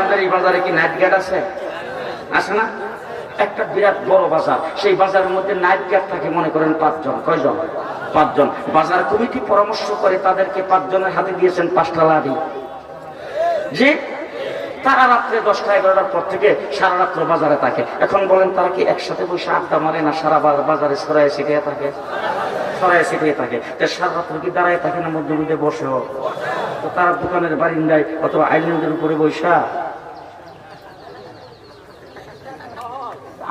আপনাদের এই বাজারে কি নাইট গেট আছে? আছে না? একটা বিরাট বড় বাজার। সেই বাজারের মধ্যে নাইট গেট থাকে, মনে করেন পাঁচজন। কয়জন? পাঁচজন। বাজার কমিটি পরামর্শ করে তাদেরকে পাঁচজনের হাতে দিয়েছেন পাঁচটা লাড়ি যে তারা রাত্রে দশটা, এগারোটার পর থেকে সারা রাত্র বাজারে থাকে। এখন বলেন, তারা কি একসাথে বসে আড্ডা মারে না সারা বাজারে ছড়ায় ছিটিয়ে থাকে? ছড়ায় ছিটিয়ে থাকে। সারা রাত্র কি দাঁড়ায় থাকে না মধ্যে তো তারা দোকানের বারিন্দায় অথবা আইল্যান্ডের উপরে বৈশা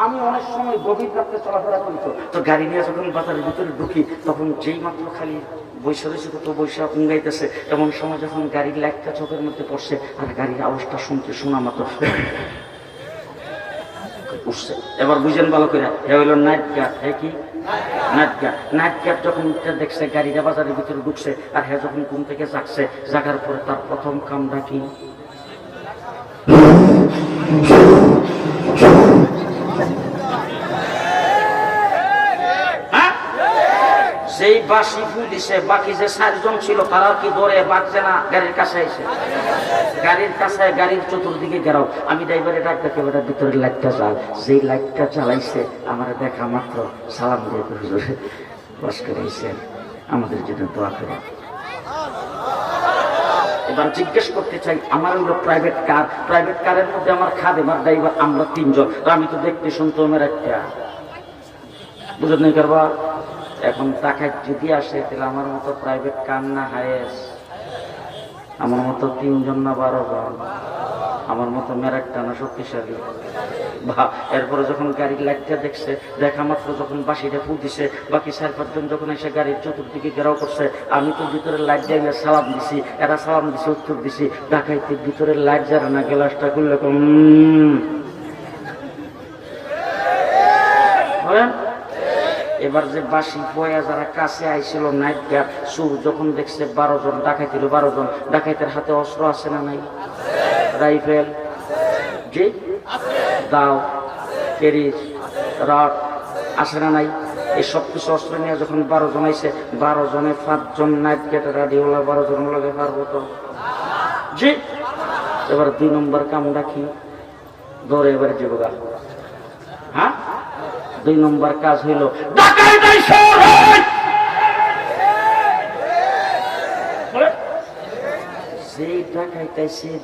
আমি অনেক সময় গভীর রাত্রে চলাফেরা করি তো। তো গাড়ি নিয়ে যখন বাজারের ভিতরে ঢুকি, তখন যেই মাত্র খালি বৈশা রয়েছে তো বৈশা উঙ্গাইতেছে এমন সময় যখন গাড়ির লাইটটা চোখের মধ্যে পড়ছে, আর গাড়ির আওয়াজটা শুনতে শোনা মাত্র উঠছে। এবার বুঝেন ভালো করে হে হইল নাইট গার্ড হে কি? নাইট গার্ড নাইট গার্ড যখন উঠতে দেখছে গাড়িটা বাজারের ভিতরে ঢুকছে, আর হ্যাঁ যখন ঘুম থেকে জাগছে, জাগার পরে তার প্রথম কামটা কি হ্যাঁ? সেই বাসি ফু দিছে বাকি যে চারজন ছিল তারা কি দৌড়ে বাঁচছে না? গাড়ির কাছে এসে গাড়ির কাছে, গাড়ির চতুর্দিকে গেরাও আমি ড্রাইভারে ডাক দেখে বেটার ভিতরে লাইটটা চাল। যেই লাইটটা চালাইছে, আমার দেখা মাত্র সালাম দিয়ে হুজুরে, বাস করাইছেন আমাদের জন্য দোয়া করে এবার জিজ্ঞেস করতে চাই, আমার হলো প্রাইভেট কার প্রাইভেট কারের মধ্যে আমার খাদে আমার ড্রাইভার আমরা তিনজন। আমি তো দেখতে শুনতে আমার একটা। বুঝত নেই করবা এখন টাকায় যদি আসে, তাহলে আমার মতো প্রাইভেট কার না হায়েস। আমার মতো তিনজন না বারো জন। আমার মতো মেরাকটা টানা শক্তিশালী। এরপরে যখন গাড়ির লাইটটা দেখছে, দেখা মাত্র যখন বাসিটা ফুল দিছে, বাকি চার পাঁচজন যখন এসে গাড়ির চতুর্দিকে ঘেরাও করছে, আমি তো ভিতরে লাইট দিয়ে সালাম দিছি, এরা সালাম দিছে, উত্তর দিছি, ডাকাইতে ভিতরে লাইট যারা না গ্লাসটা খুললে কম। বলেন এবার যে বাসি বয়া যারা কাছে আইছিল, নাইট গার্ড, সুর যখন দেখছে বারো জন ডাকাইছিল বারো জন, ডাকাইতের হাতে অস্ত্র আছে না নাই? রাইফেল? জি? দাও? কেরিস রড? আছে না নাই? এই সব কিছু অস্ত্র নিয়ে যখন বারো জন আইছে, বারো জনে পাঁচজন নাইট গেটে রাডিওলা বারো জন লাগে পারব তো জি? এবার দুই নম্বর কামটা কি? দৌড়ে এবার জীবগা হ্যাঁ? দুই নম্বর কাজ হইল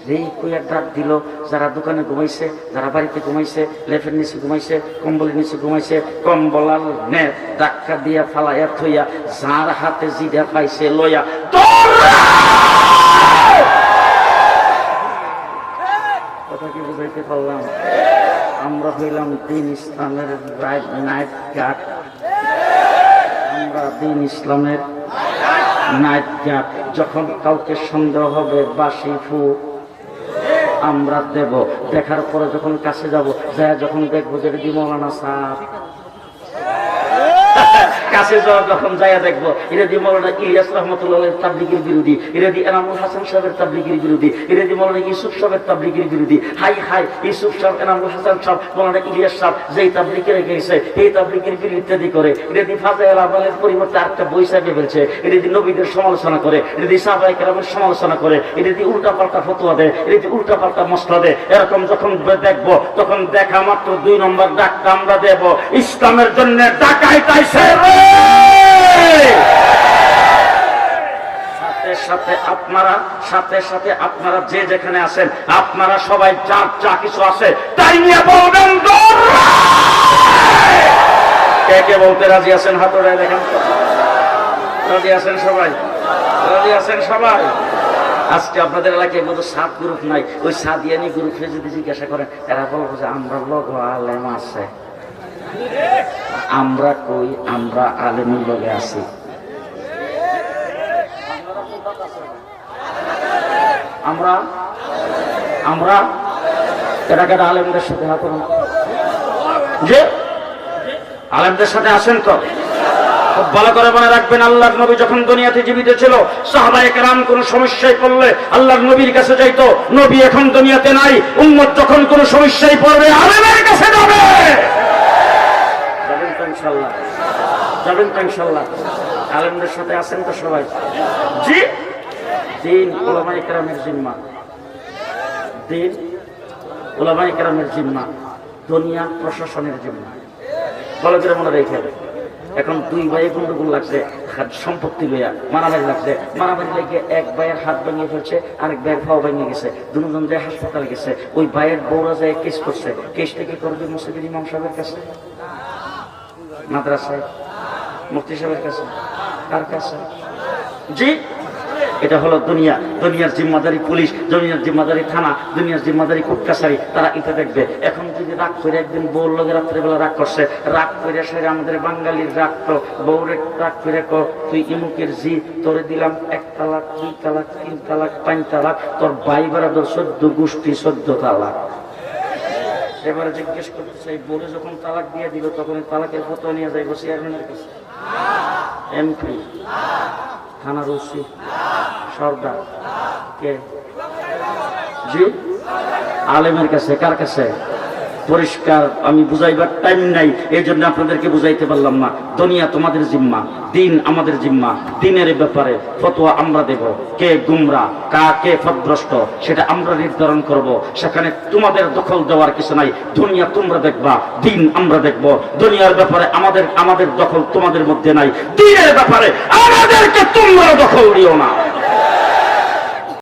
যেই কইয়া ডাক দিল যারা দোকানে ঘুমাইছে যারা বাড়িতে ঘুমাইছে লেফের নিচে ঘুমাইছে কম্বলের নিচে ঘুমাইছে কম্বলাল নেট ডাক্কা দিয়া ফালাইয়া থইয়া যার হাতে জিডা পাইছে দৌড়াও! কথা কি বুঝাইতে পারলাম আমরা হইলাম দিন ইসলামের নাইট গার্ড আমরা দিন ইসলামের নাইট গার্ড যখন কাউকে সন্দেহ হবে, বাসি ফু, আমরা দেব। দেখার পরে যখন কাছে যাব, যা যখন দেখব যে রেডি মৌলানা সাহ কাছে যখন যাইয়া দেখব, ইরাদি মৌলানা ইলিয়াস রহমতুল্লাহ তাবলিগের বিরোধী, ইরাদি এনামুল হাসান সাহেবের তাবলিগের বিরোধী, ইরাদি মৌলানা ইউসুফ সাহেবের তাবলিগের বিরোধী, হাই হাই, ইউসুফ সাহেব, এনামুল হাসান সাহেব, মৌলানা ইলিয়াস সাহেব যেই তাবলিগে গেছে এই তাবলিগের বিরোধী ইত্যাদি করে, ইরাদি ফাজাইল আবালের পরিবর্তে আরেকটা বই সাহেবে ফেলছে, ইরাদি নবীদের সমালোচনা করে, ইরাদি সাহাবাই কেরামের সমালোচনা করে, ইরাদি উল্টা পাল্টা ফতোয়া দেয়, ইরাদি উল্টা পাল্টা মশলা দেয়, এরকম যখন দেখব, তখন দেখা মাত্র দুই নম্বর ডাকটা আমরা দেব, ইসলামের জন্য ডাকাইতাইছে রে সাথে সাথে আপনারা, সাথে সাথে আপনারা যে যেখানে আছেন, আপনারা সবাই যা যা কিছু আছে, তাই নিয়ে বলবেন কে কে বলতে রাজি আছেন হাতড়ায় দেখেন রাজি আছেন সবাই? রাজি আছেন সবাই? আজকে আপনাদের এলাকায় বোধ সাত গ্রুপ নাই। ওই সাদিয়ানি গ্রুপে যদি জিজ্ঞাসা করেন, এরা বলব যে আমরা লোক আলেম আছে। আমরা কই? আমরা আলেমের লগে আছি। আমরা আমরা এটা কেটা আলেমদের সাথে হাত যে আলেমদের সাথে আসেন তো। ভালো করে মনে রাখবেন, আল্লাহর নবী যখন দুনিয়াতে জীবিত ছিল, সাহাবায়ে কেরাম কোন সমস্যায় পড়লে আল্লাহর নবীর কাছে যাইতো, নবী এখন দুনিয়াতে নাই, উম্মত যখন কোন সমস্যায় পড়বে, আলেমের কাছে যাবে। যাবেন তো ইনশাল্লাহ। আলেমদের সাথে আছেন তো সবাই। জি? দিন ওলামাই কেরামের জিম্মা। দিন ওলামাই কেরামের জিম্মা, দুনিয়া প্রশাসনের জিম্মা। বলে করে মনে রেখে এখন দুই ভাই গন্ডগোল লাগছে, হাত সম্পত্তি লইয়া মারামারি লাগছে। মারামারি লেগে এক ভাইয়ের হাত ভেঙে ফেলছে, আরেক ভাইয়ের পাও ভেঙে গেছে। দুজন যায় হাসপাতালে গেছে, ওই ভাইয়ের বউরা যায় কেস করছে, কেস থেকে করবে মসজিদের ইমাম সাহেবের কাছে? মাদ্রাসায়? মুফতি সাহেবের কাছে? কার কাছে? জি? এটা হলো দুনিয়া। দুনিয়ার জিম্মাদারি পুলিশ, দুনিয়ার জিম্মাদারি থানা, দুনিয়ার জিম্মাদারি কোর্ট কাছারি, তারা এটা দেখবে। এখন যদি রাগ করে একদিন বউর লগে রাত্রেবেলা রাগ করছে, রাগ করে সেরে আমাদের বাঙালির রাগ তো, বউরে রাগ করে ক তুই ইমুকের জি তোরে দিলাম এক তালাক, দুই তালাক, তিন তালাক, পাঁচ তালাক, তোর ভাই বেড়াদর চোদ্দ গোষ্ঠী, চোদ্দ তালাক। এবারে জিজ্ঞেস করতে চাই বলে যখন তালাক দিয়ে দিল, তখন তালাকের ফটো নিয়ে যাইব চেয়ারম্যানের কাছে? এমপি, থানার ওসি। সর্দার। আলেমের কাছে, কার কাছে? পরিষ্কার, আমি বুঝাইবার টাইম নাই এই জন্য আপনাদেরকে বুঝাইতে পারলাম না। দুনিয়া তোমাদের জিম্মা, দিন আমাদের জিম্মা, দিনের ব্যাপারে ফতোয়া আমরা দেব। কে গুমরা, কা, কে ফদ্রষ্ট সেটা আমরা নির্ধারণ করব। সেখানে তোমাদের দখল দেওয়ার কিছু নাই। দুনিয়া তোমরা দেখবা, দিন আমরা দেখব। দুনিয়ার ব্যাপারে আমাদের আমাদের দখল তোমাদের মধ্যে নাই। দিনের ব্যাপারে আমাদেরকে তোমরা দখল দিও না।